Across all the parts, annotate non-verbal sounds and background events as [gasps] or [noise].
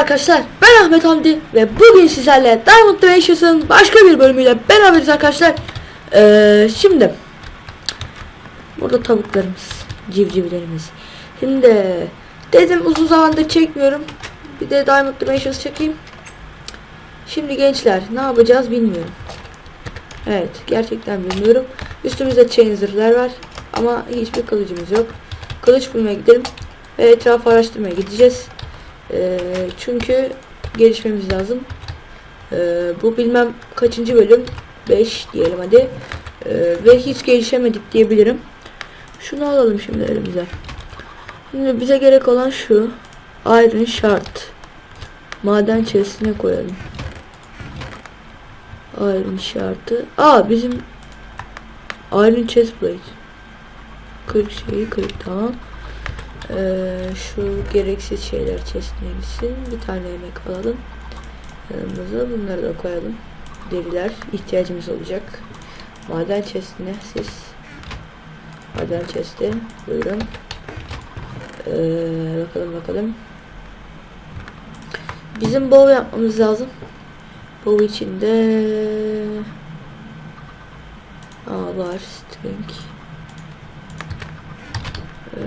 Arkadaşlar. Ben Ahmet Hamdi ve bugün sizlerle Diamond Dimensions'ın başka bir bölümüyle beraberiz arkadaşlar. Ee, Şimdi Burada tavuklarımız civcivlerimiz. Şimdi dedim uzun zamandır çekmiyorum. Bir de Diamond Dimensions çekeyim. Şimdi gençler ne yapacağız bilmiyorum. Evet gerçekten bilmiyorum. Üstümüzde chain zırhlar var Ama hiçbir kılıcımız yok. Kılıç bulmaya gidelim Ve etrafı araştırmaya gideceğiz ee, çünkü gelişmemiz lazım. Ee, bu bilmem kaçıncı bölüm 5 diyelim hadi. Ee, ve hiç gelişemedik diyebilirim. Şunu alalım şimdi elimize. Şimdi bize gerek olan şu. Iron Shard. Maden chestine koyalım. Iron Shard'ı. Aa bizim Iron Chestplate. 40 şeyi 40 tamam. Ee, şu gereksiz şeyler gitsin. Bir tane yemek alalım. Yanımıza bunları da koyalım. Deriler ihtiyacımız olacak. Maden chestine siz. Maden chest'e buyurun. Ee, bakalım bakalım. Bizim bow yapmamız lazım. Bow içinde Aa var string. Ee,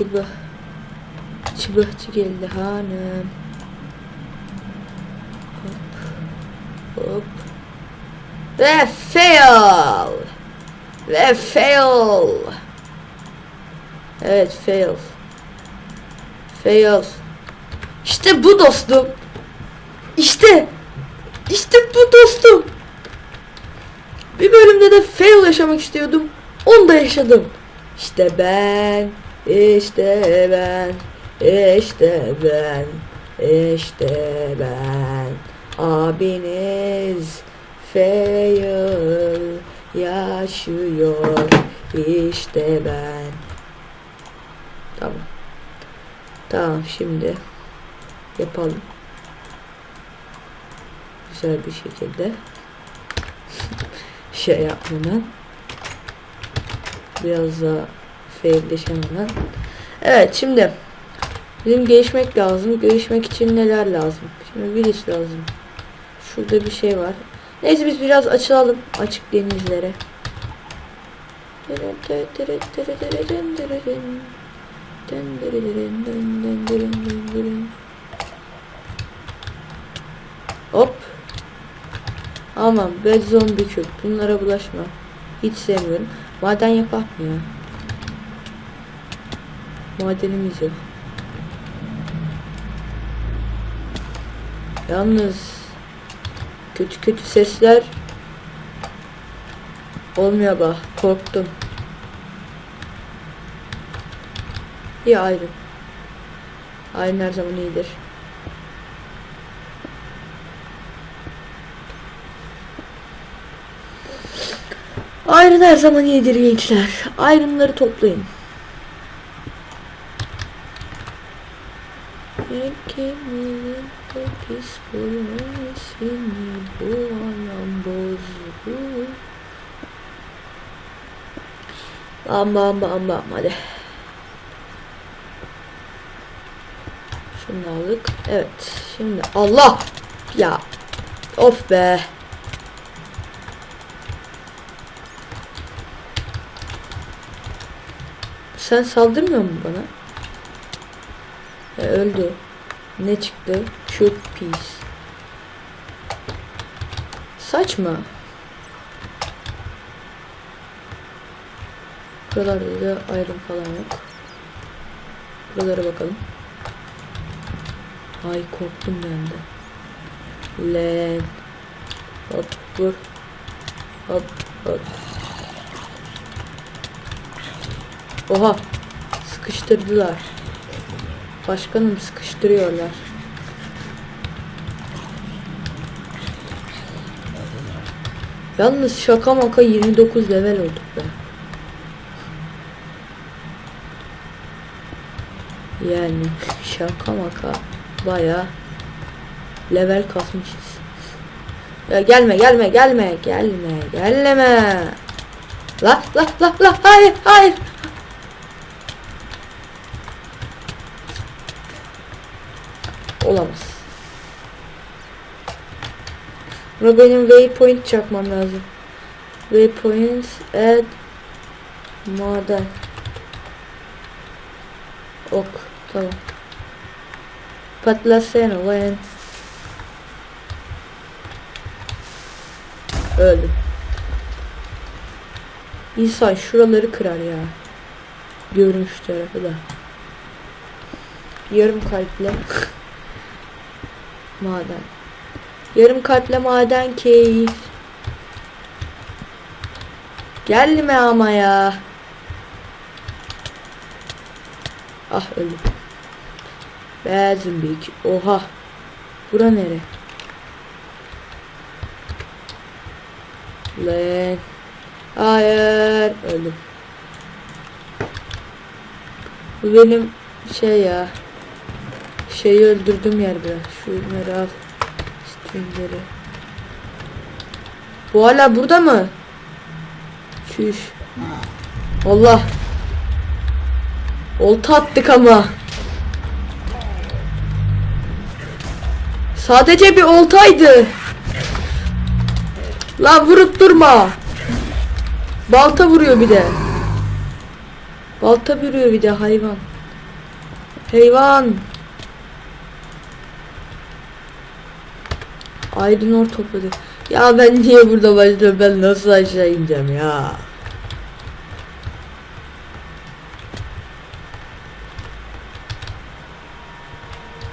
Çıbıh. Çıbıhçı geldi hanım. Hop. Hop. Ve fail. Ve fail. Evet fail. Fail. İşte bu dostum. İşte. İşte bu dostum. Bir bölümde de fail yaşamak istiyordum. Onu da yaşadım. İşte ben. İşte ben, işte ben, işte ben, abiniz fail yaşıyor, işte ben. Tamam. Tamam şimdi yapalım. Güzel bir şekilde [laughs] şey yapmadan biraz daha failleşemeden. Evet şimdi bizim gelişmek lazım. Gelişmek için neler lazım? Şimdi virüs lazım. Şurada bir şey var. Neyse biz biraz açılalım açık denizlere. Hop. Aman be zombi kök. Bunlara bulaşma. Hiç sevmiyorum. Maden yapak? Madenimiz yok. Yalnız kötü kötü sesler olmuyor bak korktum. İyi ayrı. Ayrı her zaman iyidir. Ayrın her zaman iyidir gençler. Ayrımları toplayın. İkimizin de psikolojisini bu anlam bozdu. Bam bam bam bam hadi. Şunu aldık. Evet. Şimdi Allah. Ya. Of be. Sen saldırmıyor mu bana? E, öldü. Ne çıktı? Shoot piece. Saçma. Buralarda da ayrım falan yok. Buralara bakalım. Ay korktum ben de. Len. Hop vur. Hop hop. Oha. Sıkıştırdılar. Başkanım sıkıştırıyorlar. Yalnız şaka maka 29 level olduk be. Yani şaka maka baya level kasmışız. Ya gelme gelme gelme gelme gelme. La la la la hayır hayır olamaz. Buna benim waypoint çakmam lazım. Waypoints add maden. Ok tamam. Patlasana lan. Öldüm. İnsan şuraları kırar ya. Görünüş tarafı da. Yarım kalple maden. Yarım kalple maden keyif. Gelme ama ya. Ah öldüm. Bezim büyük. Oha. Bura nere? Lan. Hayır. Öldüm. Bu benim şey ya. Şeyi öldürdüm yer biraz. Şunları al. Stringleri. Bu hala burada mı? Çüş. Allah. Olta attık ama. Sadece bir oltaydı. Lan vurup durma. Balta vuruyor bir de. Balta vuruyor bir de hayvan. Hayvan. Aydın or topladı. Ya ben niye burada başlıyorum? Ben nasıl aşağı ineceğim ya?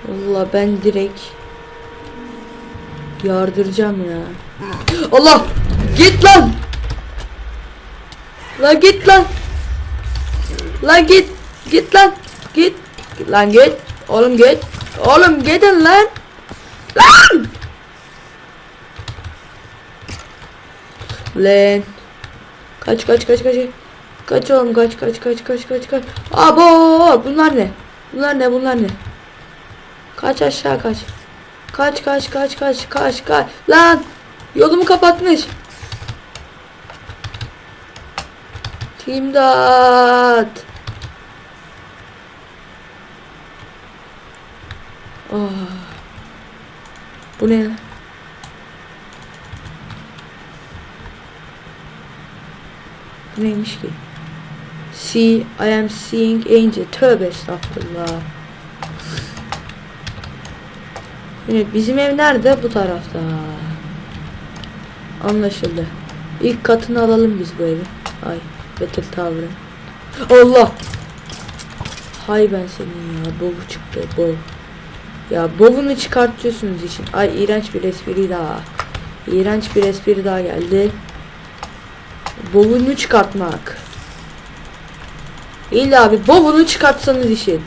Valla ben direkt yardıracağım ya. Allah! Git lan! Lan git lan! Lan git! Git lan! Git! Lan git! Oğlum git! Oğlum gidin lan! Lan! Lan! Kaç kaç kaç kaç. Kaç oğlum kaç kaç kaç kaç kaç kaç. Abo! Bunlar ne? Bunlar ne? Bunlar ne? Kaç aşağı kaç. Kaç kaç kaç kaç kaç kaç. Lan! Yolumu kapatmış. İmdat. Oh. Bu ne? Bu neymiş ki? See, I am seeing angel. Tövbe estağfurullah. Evet bizim ev nerede? Bu tarafta. Anlaşıldı. İlk katını alalım biz bu evi. Ay Battle Tower'ın. Allah! Hay ben senin ya. Bovu çıktı. Bov. Ya bovunu çıkartıyorsunuz için. Ay iğrenç bir espri daha. İğrenç bir espri daha geldi. Bovunu çıkartmak. İlla abi bovunu çıkartsanız işin.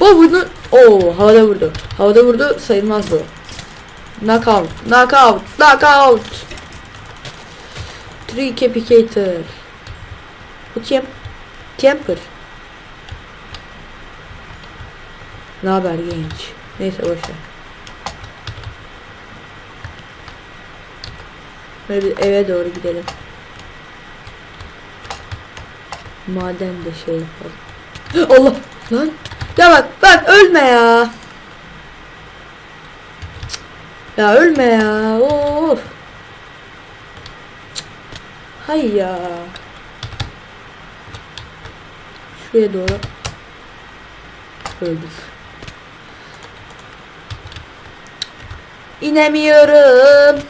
Bovunu o havada vurdu. Havada vurdu sayılmaz bu. Knockout. Knockout. Knockout. Three Capicator. Bu kim? Camper. Ne haber genç? Neyse boşver. Böyle eve doğru gidelim. Maden de şey yapalım. [gasps] Allah lan. Ya bak bak ölme ya. Ya ölme ya. Of. Hay ya. Şuraya doğru. Öldüm. İnemiyorum.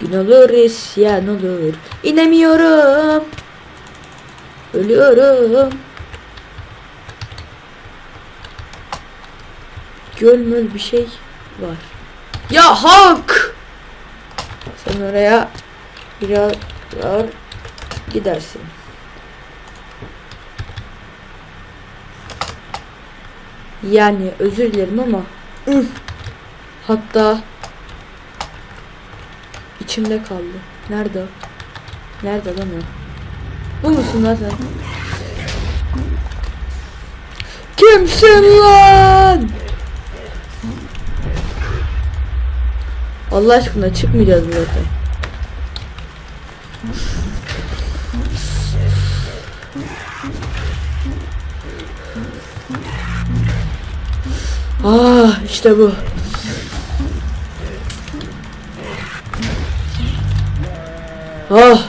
Gün olur isyan olur. İnemiyorum. Ölüyorum. Gölmül bir şey var. Ya Hulk! Sen oraya biraz gidersin. Yani özür dilerim ama hatta içimde kaldı. Nerede? Nerede lan o? Bu musun lan sen? Kimsin lan? Allah aşkına çıkmayacağız zaten. Ah işte bu. Ah.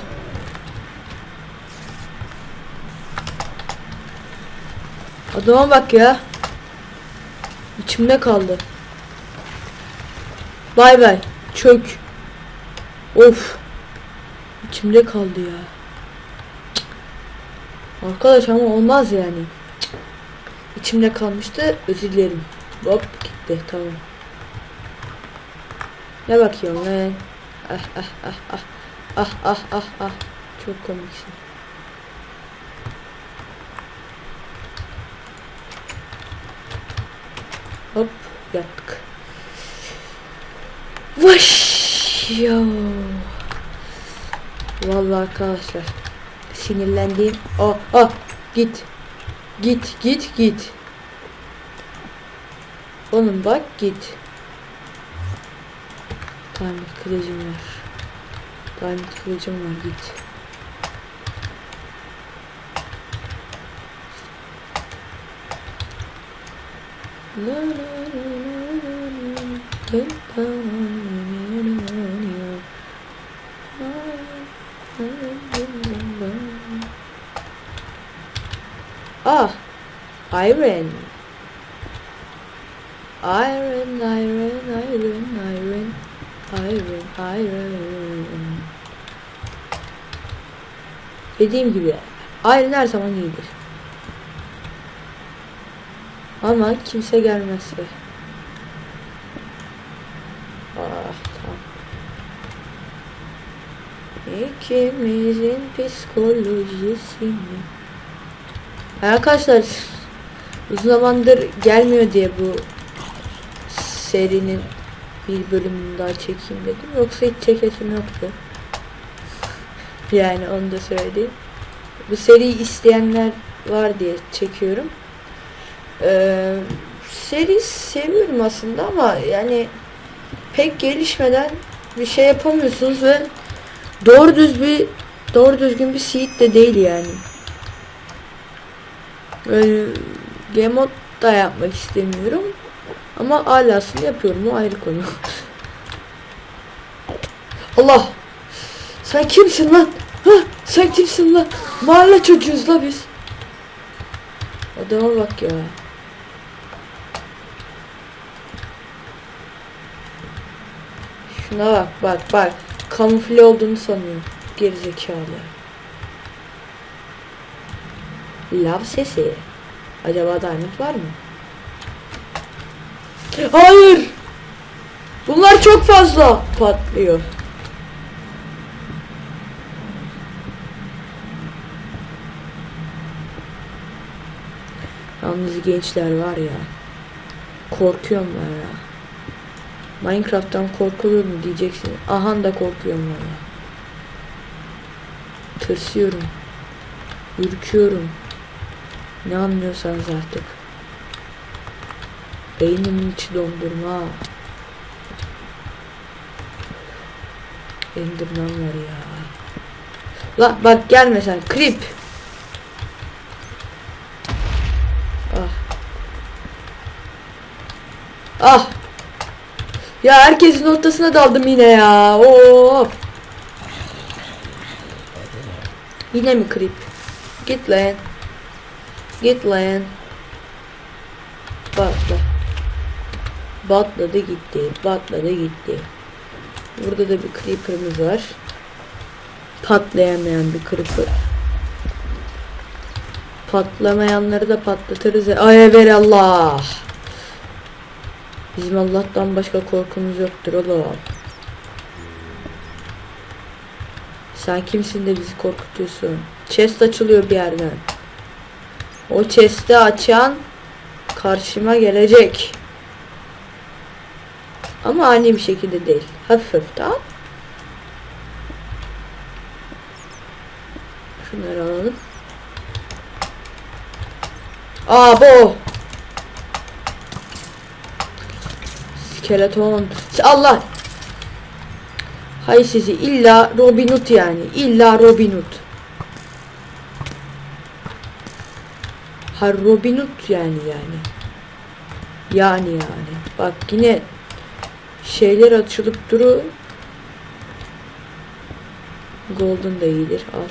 Adama bak ya. İçimde kaldı. Bay bay. Çök. Of. İçimde kaldı ya. Cık. Arkadaş ama olmaz yani. Cık. İçimde kalmıştı. Özür dilerim. Hop gitti. Tamam. Ne bakıyorsun lan? Ah ah ah ah. Ah ah ah ah. Çok komiksin. Hop yaptık. Vaş ya. Vallahi arkadaşlar sinirlendiğim. Ah ah git. Git git git. Oğlum bak git. Diamond kılıcım var. Diamond kılıcım var git. La la la la la la. Ah, iron. Iron, iron, iron, iron, iron, iron. Dediğim gibi iron her zaman iyidir. Ama kimse gelmezse. Ah tamam. İkimizin psikolojisini. Arkadaşlar uzun zamandır gelmiyor diye bu serinin bir bölümünü daha çekeyim dedim. Yoksa hiç çekesim yoktu. Yani onu da söyleyeyim. Bu seriyi isteyenler var diye çekiyorum. Ee, seri seviyorum aslında ama yani pek gelişmeden bir şey yapamıyorsunuz ve doğru düz bir doğru düzgün bir seed de değil yani. Böyle game mode da yapmak istemiyorum. Ama alasını yapıyorum o ayrı konu. [laughs] Allah! Sen kimsin lan? Hah, sen kimsin lan? Mahalle çocuğuyuz la biz. Adama bak ya. Şuna bak bak bak. Kamufle olduğunu sanıyor. Gerizekalı. Lav sesi. Acaba diamond var mı? Hayır. Bunlar çok fazla patlıyor. Yalnız gençler var ya. Korkuyorum ben ya. Minecraft'tan korkulur mu diyeceksin. Ahan da korkuyorum valla. Tırsıyorum. Ürküyorum. Ne anlıyorsanız artık. Beynimin içi dondurma. Enderman var ya. La bak gelme sen. Creep. Ah. Ah. Ya herkesin ortasına daldım yine ya. Oo. Yine mi creep? Git lan. Git lan. Batla. Batladı gitti. Batladı gitti. Burada da bir creeper'ımız var. Patlayamayan bir creeper. Patlamayanları da patlatırız. Ay ver Allah. Bizim Allah'tan başka korkumuz yoktur oğlum. Sen kimsin de bizi korkutuyorsun? Chest açılıyor bir yerden. O chest'i açan karşıma gelecek. Ama ani bir şekilde değil. Hafif hafif tamam. Şunları alalım. Aa bu. Skeleton. Allah. Hay sizi illa Robin Hood yani. İlla Robin Hood. Ha Robin Hood yani yani. Yani yani. Bak yine şeyler açılıp duru. Golden da iyidir. Al.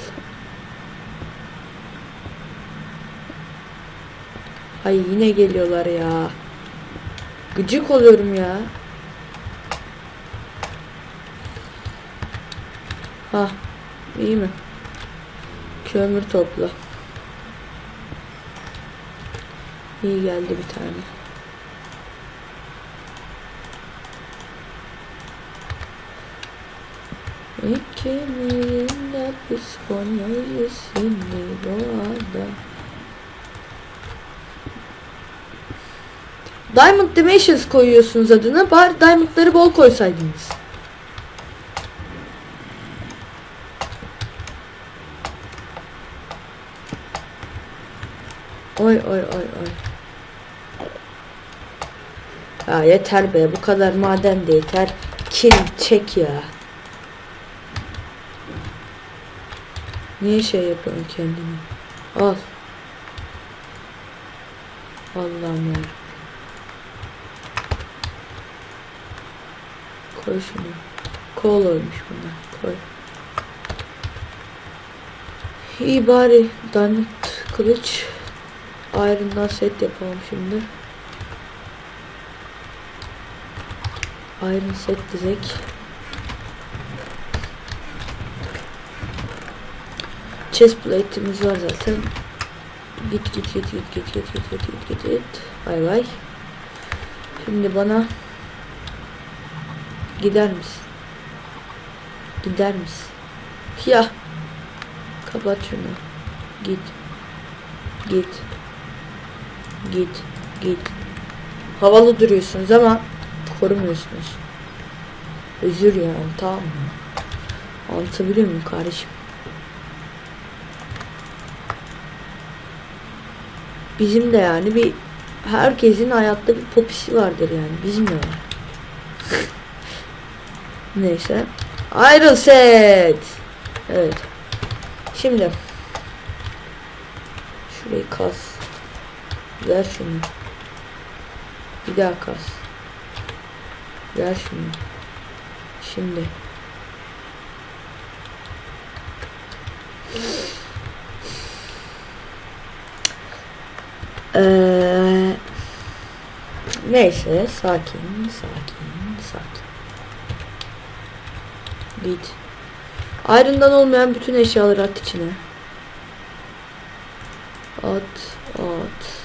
Ay yine geliyorlar ya. Gıcık oluyorum ya. Ha, iyi mi? Kömür topla. İyi geldi bir tane. İkimizin de psikolojisini doğada. Diamond Dimensions koyuyorsunuz adına. Bari diamondları bol koysaydınız. Oy oy oy oy. Ya yeter be bu kadar maden de yeter. Kin çek ya. Niye şey yapıyorsun kendini? Al. Allah'ım ya. Koy şunu. Kol olmuş bunlar. Koy. İyi bari Diamond kılıç. Iron'dan set yapalım şimdi. Iron set dizek. Chest plate'imiz var zaten. Git git git git git git git git git git. Bay bay. Şimdi bana gider misin? Gider misin? Ya. Kapat şunu. Git. Git. Git. Git. Havalı duruyorsunuz ama korumuyorsunuz. Özür yani tamam mı? Anlatabiliyor muyum kardeşim? Bizim de yani bir herkesin hayatta bir popisi vardır yani. Bizim de var. Neyse. Ayrıl set. Evet. Şimdi şurayı kas. Ver şunu. Bir daha kas. Ver şunu. Şimdi. Ee, neyse sakin sakin sakin. Git. Ayrından olmayan bütün eşyaları at içine. At at.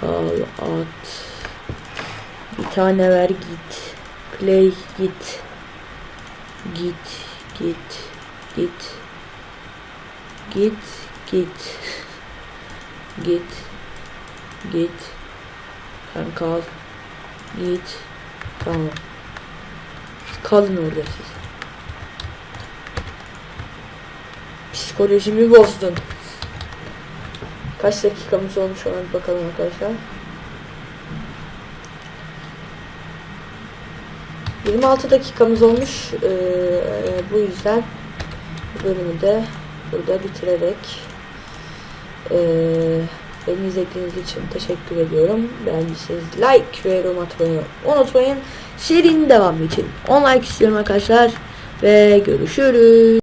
Kal at. Bir tane ver git. Play git. Git git git. Git git. [laughs] Git. Git. Sen kal. Git. Tamam. Kalın orada siz. Psikolojimi bozdun. Kaç dakikamız olmuş ona bir bakalım arkadaşlar. 26 dakikamız olmuş. Ee, bu yüzden bölümü de burada bitirerek ee, beni izlediğiniz için teşekkür ediyorum. Beğendiyseniz like ve yorum atmayı unutmayın. Serinin devamı için 10 like istiyorum arkadaşlar. Ve görüşürüz.